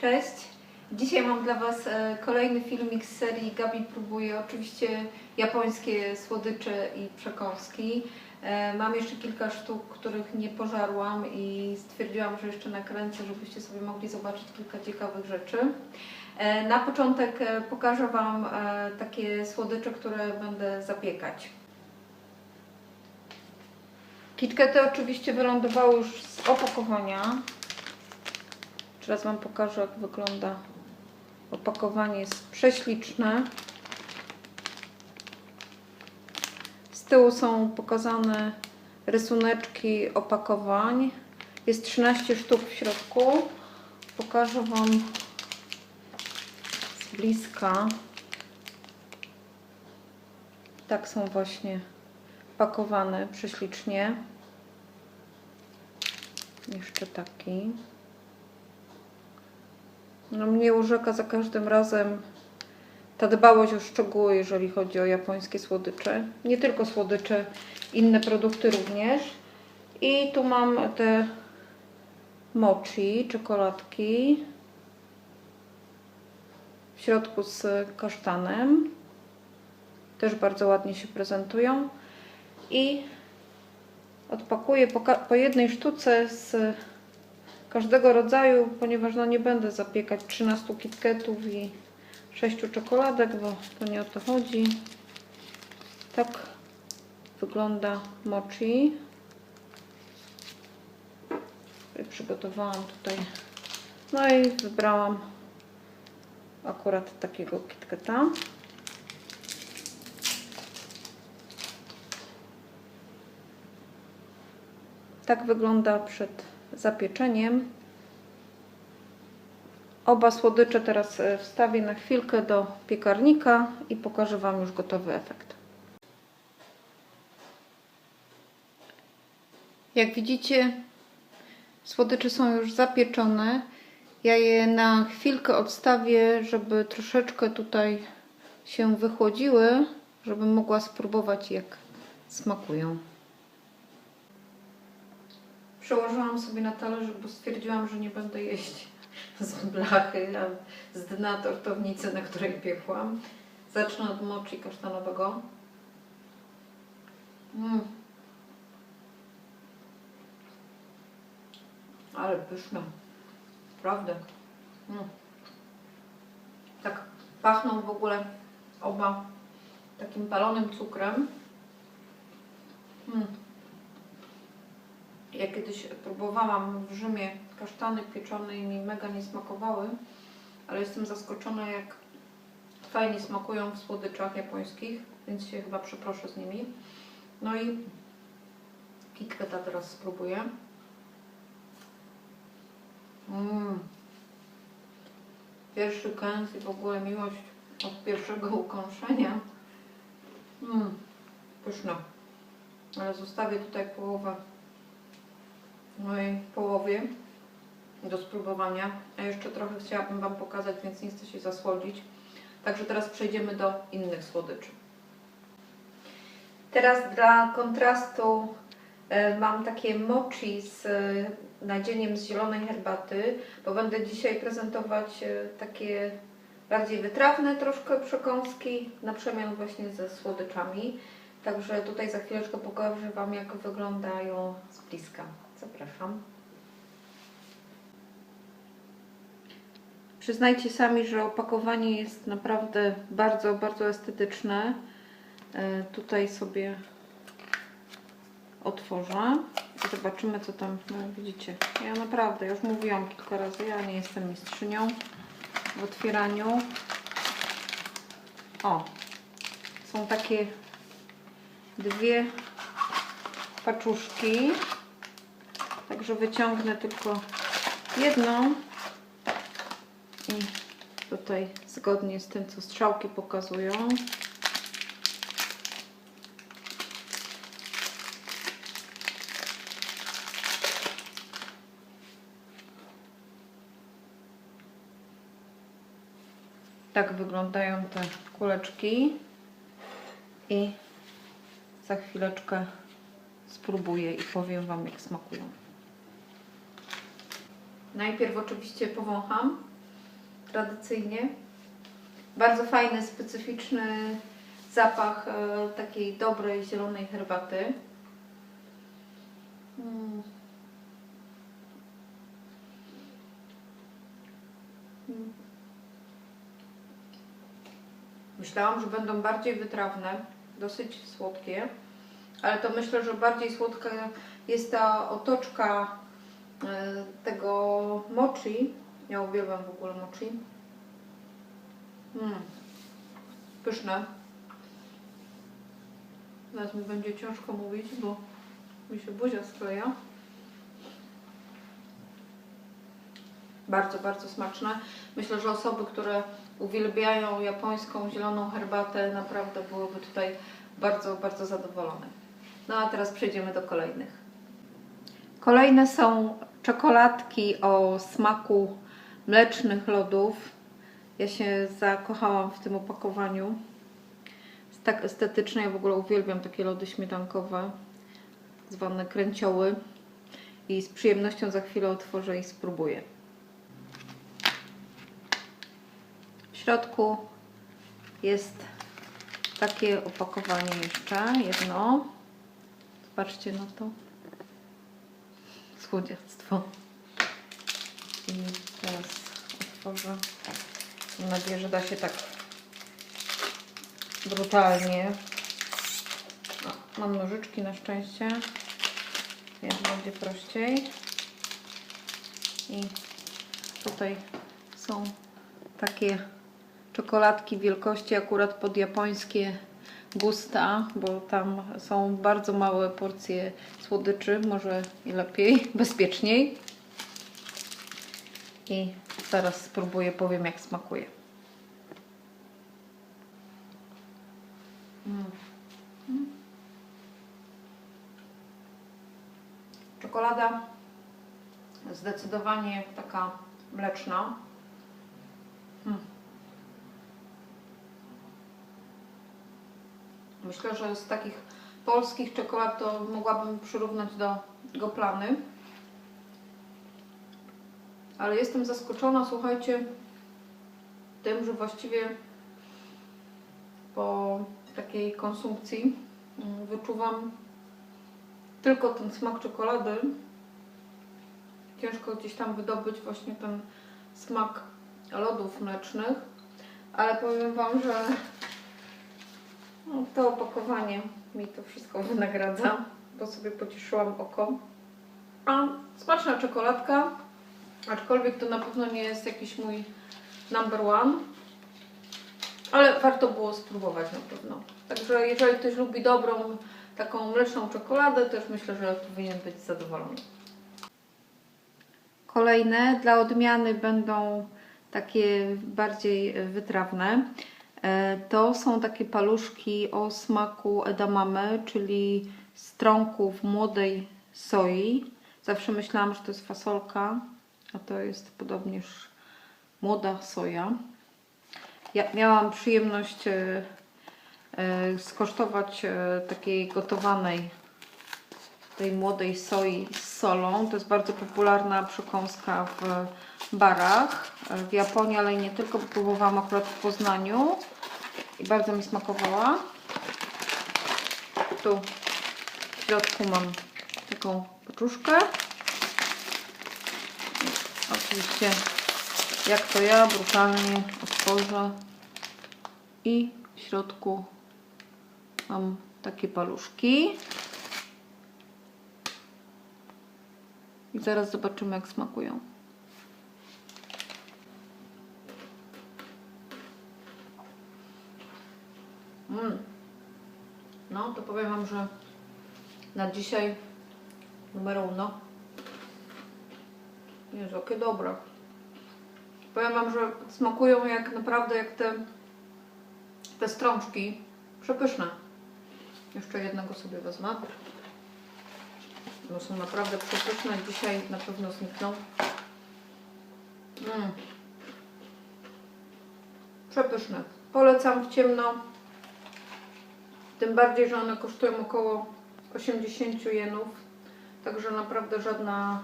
Cześć. Dzisiaj mam dla Was e, kolejny filmik z serii Gabi próbuje oczywiście japońskie słodycze i przekąski. E, Mam jeszcze kilka sztuk, których nie pożarłam i stwierdziłam, że jeszcze nakręcę, żebyście sobie mogli zobaczyć kilka ciekawych rzeczy. E, Na początek pokażę Wam takie słodycze, które będę zapiekać. KitKaty oczywiście wylądowały już z opakowania. Teraz Wam pokażę, jak wygląda opakowanie. Jest prześliczne. Z tyłu są pokazane rysuneczki opakowań. Jest 13 sztuk w środku. Pokażę Wam z bliska. Tak są właśnie pakowane prześlicznie. Jeszcze taki. No mnie urzeka za każdym razem ta dbałość o szczegóły, jeżeli chodzi o japońskie słodycze. Nie tylko słodycze, inne produkty również. I tu mam te mochi, czekoladki. W środku z kasztanem. Też bardzo ładnie się prezentują. I odpakuję po, po jednej sztuce z każdego rodzaju, ponieważ no nie będę zapiekać 13 kitketów i 6 czekoladek, bo to nie o to chodzi. Tak wygląda mochi. Przygotowałam tutaj. No i wybrałam akurat takiego kitketa. Tak wygląda przed zapieczeniem. Oba słodycze teraz e, wstawię na chwilkę do piekarnika i pokażę Wam już gotowy efekt. Jak widzicie, słodycze są już zapieczone. Ja je na chwilkę odstawię, żeby troszeczkę tutaj się wychłodziły, żebym mogła spróbować jak smakują. Przełożyłam sobie na talerz, bo stwierdziłam, że nie będę jeść z blachy, a z dna tortownicy, na której piekłam. Zacznę od mochi kasztanowego. Mm. Ale pyszne. Prawda. Mm. Tak pachną w ogóle oba takim palonym cukrem. Mm. Ja kiedyś próbowałam w Rzymie kasztany pieczone i mi mega nie smakowały, ale jestem zaskoczona jak fajnie smakują w słodyczach japońskich, więc się chyba przeproszę z nimi. No i KitKata teraz spróbuję. Mm. Pierwszy kęs i w ogóle miłość od pierwszego ukąszenia. Mm. Pyszne. Ale zostawię tutaj połowę mojej połowie do spróbowania. A jeszcze trochę chciałabym Wam pokazać, więc nie chcę się zasłodzić. Także teraz przejdziemy do innych słodyczy. Teraz dla kontrastu e, mam takie mochi z e, nadzieniem z zielonej herbaty, bo będę dzisiaj prezentować e, takie bardziej wytrawne troszkę przekąski na przemian właśnie ze słodyczami. Także tutaj za chwileczkę pokażę Wam jak wyglądają z bliska. Zapraszam. Przyznajcie sami, że opakowanie jest naprawdę bardzo, bardzo estetyczne. E, tutaj sobie otworzę i zobaczymy co tam, no widzicie, ja naprawdę, już mówiłam kilka razy, ja nie jestem mistrzynią w otwieraniu. O, są takie dwie paczuszki. Także wyciągnę tylko jedną i tutaj zgodnie z tym, co strzałki pokazują. Tak wyglądają te kuleczki i za chwileczkę spróbuję i powiem Wam jak smakują. Najpierw oczywiście powącham tradycyjnie. Bardzo fajny, specyficzny zapach e, takiej dobrej zielonej herbaty. Mm. Myślałam, że będą bardziej wytrawne, dosyć słodkie, ale to myślę, że bardziej słodka jest ta otoczka tego mochi. Ja uwielbiam w ogóle mochi. Mm. Pyszne. Teraz mi będzie ciężko mówić, bo mi się buzia skleja. Bardzo, bardzo smaczne. Myślę, że osoby, które uwielbiają japońską zieloną herbatę, naprawdę byłyby tutaj bardzo, bardzo zadowolone. No a teraz przejdziemy do kolejnych. Kolejne są czekoladki o smaku mlecznych lodów. Ja się zakochałam w tym opakowaniu. Jest tak estetyczne, ja w ogóle uwielbiam takie lody śmietankowe, zwane kręcioły. I z przyjemnością za chwilę otworzę i spróbuję. W środku jest takie opakowanie jeszcze, jedno. Zobaczcie na to. Słodziactwo. I teraz otworzę. Mam nadzieję, że da się tak brutalnie. O, mam nożyczki na szczęście, więc będzie prościej. I tutaj są takie czekoladki wielkości akurat pod japońskie gusta, bo tam są bardzo małe porcje słodyczy, może i lepiej, bezpieczniej. I zaraz spróbuję, powiem jak smakuje. Mm. Czekolada zdecydowanie taka mleczna. Myślę, że z takich polskich czekolad to mogłabym przyrównać do goplany. Ale jestem zaskoczona, słuchajcie, tym, że właściwie po takiej konsumpcji mm, wyczuwam tylko ten smak czekolady. Ciężko gdzieś tam wydobyć właśnie ten smak lodów mlecznych, ale powiem Wam, że no, to opakowanie mi to wszystko wynagradza, bo sobie pocieszyłam oko. A smaczna czekoladka, aczkolwiek to na pewno nie jest jakiś mój number one, ale warto było spróbować na pewno. Także jeżeli ktoś lubi dobrą, taką mleczną czekoladę, też myślę, że powinien być zadowolony. Kolejne dla odmiany będą takie bardziej wytrawne. E, To są takie paluszki o smaku edamame, czyli strąków młodej soi. Zawsze myślałam, że to jest fasolka, a to jest podobnież młoda soja. Ja miałam przyjemność e, e, skosztować takiej gotowanej tej młodej soi z solą. To jest bardzo popularna przekąska w barach w Japonii, ale nie tylko, bo próbowałam akurat w Poznaniu i bardzo mi smakowała. Tu w środku mam taką paczuszkę. Oczywiście jak to ja, brutalnie otworzę i w środku mam takie paluszki. I zaraz zobaczymy jak smakują. Mm. No, to powiem Wam, że na dzisiaj numer uno. Jezu, jakie dobre. Powiem Wam, że smakują jak naprawdę jak te, te strączki. Przepyszne. Jeszcze jednego sobie wezmę. Są naprawdę przepyszne. Dzisiaj na pewno znikną. Mm. Przepyszne. Polecam w ciemno. Tym bardziej, że one kosztują około 80 jenów. Także naprawdę żadna,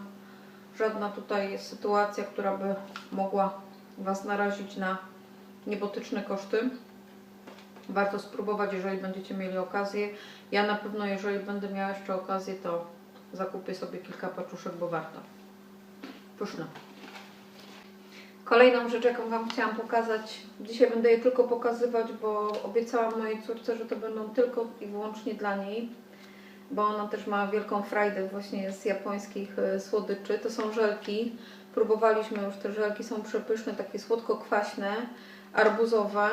żadna tutaj sytuacja, która by mogła Was narazić na niebotyczne koszty. Warto spróbować, jeżeli będziecie mieli okazję. Ja na pewno, jeżeli będę miała jeszcze okazję, to zakupię sobie kilka paczuszek, bo warto. Pyszne. Kolejną rzecz, jaką Wam chciałam pokazać, dzisiaj będę je tylko pokazywać, bo obiecałam mojej córce, że to będą tylko i wyłącznie dla niej, bo ona też ma wielką frajdę właśnie z japońskich e, słodyczy. To są żelki. Próbowaliśmy już, te żelki są przepyszne, takie słodko-kwaśne, arbuzowe,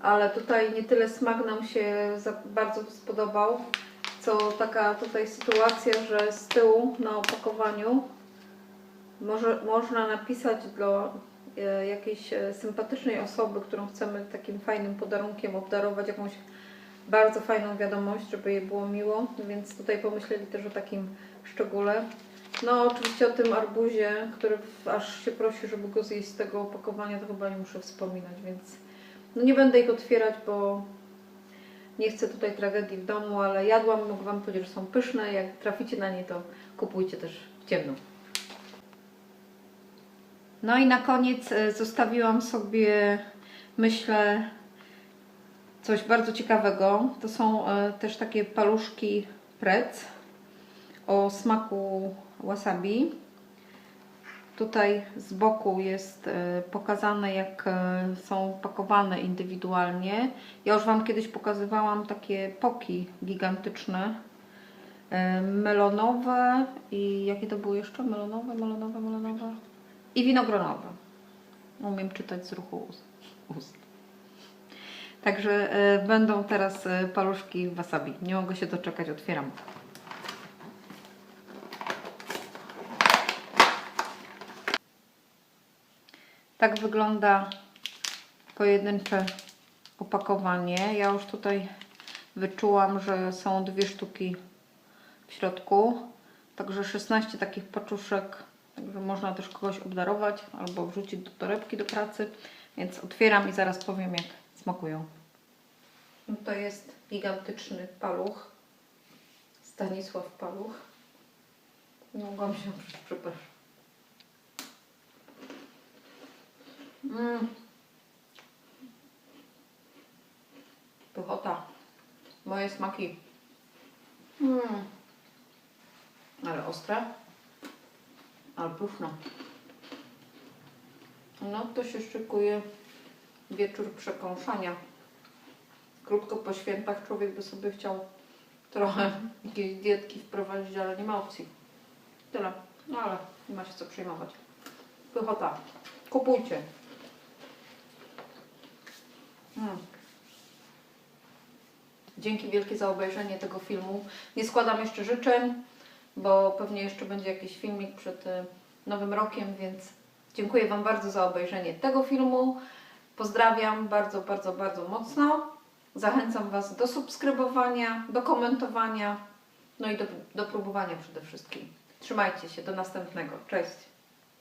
ale tutaj nie tyle smak nam się bardzo spodobał, co taka tutaj sytuacja, że z tyłu na opakowaniu może, można napisać dla e, jakiejś e, sympatycznej osoby, którą chcemy takim fajnym podarunkiem obdarować, jakąś bardzo fajną wiadomość, żeby jej było miło, więc tutaj pomyśleli też o takim szczególe. No oczywiście o tym arbuzie, który aż się prosi, żeby go zjeść z tego opakowania, to chyba nie muszę wspominać, więc no nie będę ich otwierać, bo nie chcę tutaj tragedii w domu, ale jadłam, mogę Wam powiedzieć, że są pyszne. Jak traficie na nie, to kupujcie też w ciemno. No i na koniec e, zostawiłam sobie, myślę, coś bardzo ciekawego. To są e, też takie paluszki prec o smaku wasabi. Tutaj z boku jest e, pokazane, jak e, są pakowane indywidualnie. Ja już Wam kiedyś pokazywałam takie poki gigantyczne, e, melonowe i jakie to były jeszcze? Melonowe, melonowe, melonowe i winogronowe. Umiem czytać z ruchu ust. Także będą teraz paluszki wasabi. Nie mogę się doczekać, otwieram. Tak wygląda pojedyncze opakowanie. Ja już tutaj wyczułam, że są dwie sztuki w środku. Także 16 takich paczuszek. Także można też kogoś obdarować albo wrzucić do torebki do pracy. Więc otwieram i zaraz powiem jak smakują. No To jest gigantyczny paluch. Stanisław Paluch. Nie mogłam się przepraszam. Mm. Pychota. Moje smaki. Mm. Ale ostre. Ale pyszne. No to się szykuje wieczór przekąszania. Krótko po świętach człowiek by sobie chciał trochę jakiejś dietki wprowadzić, ale nie ma opcji. Tyle. No ale nie ma się co przejmować. Pychota. Kupujcie. Mm. Dzięki wielkie za obejrzenie tego filmu. Nie składam jeszcze życzeń, bo pewnie jeszcze będzie jakiś filmik przed y, Nowym Rokiem, więc dziękuję Wam bardzo za obejrzenie tego filmu. Pozdrawiam bardzo, bardzo, bardzo mocno. Zachęcam Was do subskrybowania, do komentowania, no i do, do próbowania przede wszystkim. Trzymajcie się, do następnego. Cześć!